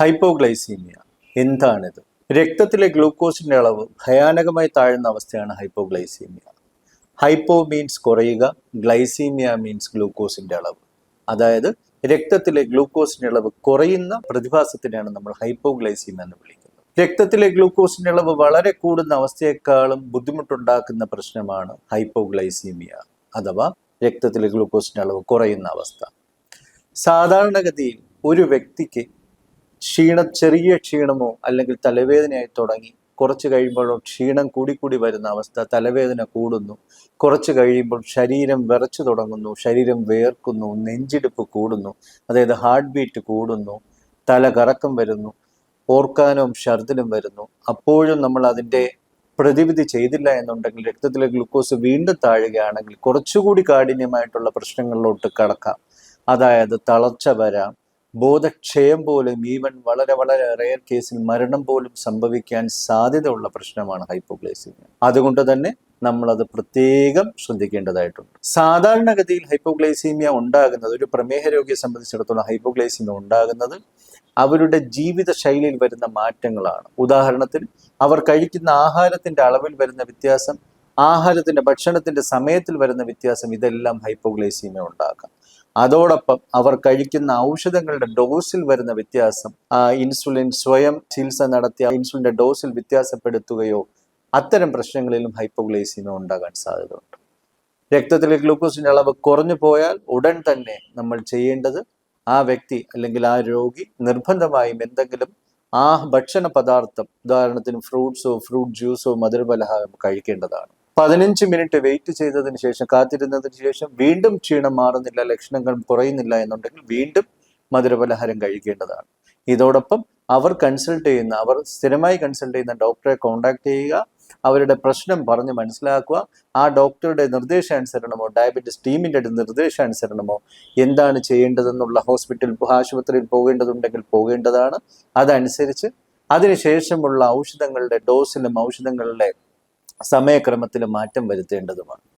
Hypoglycaemia. എന്താണിത്? രക്തത്തിലെ ഗ്ലൂക്കോസിന്റെ അളവ് ഭയാനകമായി താഴ്ന്ന അവസ്ഥയാണ് ഹൈപ്പോഗ്ലൈസീമിയ. ഹൈപ്പോ മീൻസ് കുറയുക ഗ്ലൈസീമിയ മീൻസ് ഗ്ലൂക്കോസിന്റെ അളവ്. അതായത് രക്തത്തിലെ ഗ്ലൂക്കോസിന്റെ അളവ് കുറയുന്ന പ്രതിഭാസത്തിനെയാണ് നമ്മൾ ഹൈപ്പോഗ്ലൈസീമിയ എന്ന് വിളിക്കുന്നത്. രക്തത്തിലെ ഗ്ലൂക്കോസിന്റെ അളവ് വളരെ കൂടുന്ന അവസ്ഥയെക്കാളും ബുദ്ധിമുട്ടുണ്ടാക്കുന്ന പ്രശ്നമാണ് ഹൈപ്പോഗ്ലൈസീമിയ അഥവാ രക്തത്തിലെ ഗ്ലൂക്കോസിന്റെ അളവ് കുറയുന്ന അവസ്ഥ. സാധാരണഗതിയിൽ ഒരു വ്യക്തിക്ക് ക്ഷീണ ചെറിയ ക്ഷീണമോ അല്ലെങ്കിൽ തലവേദനയായി തുടങ്ങി കുറച്ച് കഴിയുമ്പോഴോ ക്ഷീണം കൂടിക്കൂടി വരുന്ന അവസ്ഥ തലവേദന കൂടുന്നു. കുറച്ച് കഴിയുമ്പോൾ ശരീരം വിറച്ചു തുടങ്ങുന്നു ശരീരം വേർക്കുന്നു നെഞ്ചിടിപ്പ് കൂടുന്നു അതായത് ഹാർട്ട് ബീറ്റ് കൂടുന്നു തല കറക്കം വരുന്നു ഓർക്കാനും ഛർദിലും വരുന്നു. അപ്പോഴും നമ്മൾ അതിന്റെ പ്രതിവിധി ചെയ്തില്ല എന്നുണ്ടെങ്കിൽ രക്തത്തിലെ ഗ്ലൂക്കോസ് വീണ്ടും താഴുകയാണെങ്കിൽ കുറച്ചുകൂടി കാഠിന്യമായിട്ടുള്ള പ്രശ്നങ്ങളിലോട്ട് കടക്കാം. അതായത് തളർച്ച വരാം ബോധക്ഷയം പോലും ഈവൻ വളരെ വളരെ റെയർ കേസിൽ മരണം പോലും സംഭവിക്കാൻ സാധ്യതയുള്ള പ്രശ്നമാണ് ഹൈപ്പോഗ്ലൈസീമിയ അതുകൊണ്ട് തന്നെ നമ്മളത് പ്രത്യേകം ശ്രദ്ധിക്കേണ്ടതായിട്ടുണ്ട്. സാധാരണഗതിയിൽ ഹൈപ്പോഗ്ലൈസീമിയ ഉണ്ടാകുന്നത് ഒരു പ്രമേഹ രോഗിയെ സംബന്ധിച്ചിടത്തോളം ഹൈപ്പോഗ്ലൈസീമിയ ഉണ്ടാകുന്നത് അവരുടെ ജീവിത ശൈലിയിൽ വരുന്ന മാറ്റങ്ങളാണ്. ഉദാഹരണത്തിന് അവർ കഴിക്കുന്ന ആഹാരത്തിന്റെ അളവിൽ വരുന്ന വ്യത്യാസം ആഹാരത്തിന്റെ ഭക്ഷണത്തിന്റെ സമയത്തിൽ വരുന്ന വ്യത്യാസം ഇതെല്ലാം ഹൈപ്പോഗ്ലൈസീമിയ ഉണ്ടാക്കാം. അതോടൊപ്പം അവർ കഴിക്കുന്ന ഔഷധങ്ങളുടെ ഡോസിൽ വരുന്ന വ്യത്യാസം ആ ഇൻസുലിൻ സ്വയം ചികിത്സ നടത്തിയ ഇൻസുലിന്റെ ഡോസിൽ വ്യത്യാസപ്പെടുത്തുകയോ അത്തരം പ്രശ്നങ്ങളിലും ഹൈപ്പോഗ്ലൈസീമിയ ഉണ്ടാകാൻ സാധ്യതയുണ്ട്. രക്തത്തിലെ ഗ്ലൂക്കോസിന്റെ അളവ് കുറഞ്ഞു പോയാൽ ഉടൻ തന്നെ നമ്മൾ ചെയ്യേണ്ടത് ആ വ്യക്തി അല്ലെങ്കിൽ ആ രോഗി നിർബന്ധമായും എന്തെങ്കിലും ആ ഭക്ഷണ പദാർത്ഥം ഉദാഹരണത്തിന് ഫ്രൂട്ട്സോ ഫ്രൂട്ട് ജ്യൂസോ മധുരപലഹാരം കഴിക്കേണ്ടതാണ്. പതിനഞ്ച് മിനിറ്റ് വെയിറ്റ് ചെയ്തതിന് ശേഷം കാത്തിരുന്നതിന് ശേഷം വീണ്ടും ക്ഷീണം മാറുന്നില്ല ലക്ഷണങ്ങൾ കുറയുന്നില്ല എന്നുണ്ടെങ്കിൽ വീണ്ടും മധുരപലഹാരം കഴിക്കേണ്ടതാണ്. ഇതോടൊപ്പം അവർ കൺസൾട്ട് ചെയ്യുന്ന അവർ സ്ഥിരമായി കൺസൾട്ട് ചെയ്യുന്ന ഡോക്ടറെ കോൺടാക്ട് ചെയ്യുക അവരുടെ പ്രശ്നം പറഞ്ഞ് മനസ്സിലാക്കുക ആ ഡോക്ടറുടെ നിർദ്ദേശാനുസരണമോ ഡയബറ്റിസ് ടീമിന്റെ നിർദ്ദേശാനുസരണമോ എന്താണ് ചെയ്യേണ്ടതെന്നുള്ള ഹോസ്പിറ്റൽ ആശുപത്രിയിൽ പോകേണ്ടതുണ്ടെങ്കിൽ പോകേണ്ടതാണ്. അതനുസരിച്ച് അതിനുശേഷമുള്ള ഔഷധങ്ങളുടെ ഡോസിലും ഔഷധങ്ങളുടെ സമയക്രമത്തിലും മാറ്റം വരുത്തേണ്ടതുമാണ്.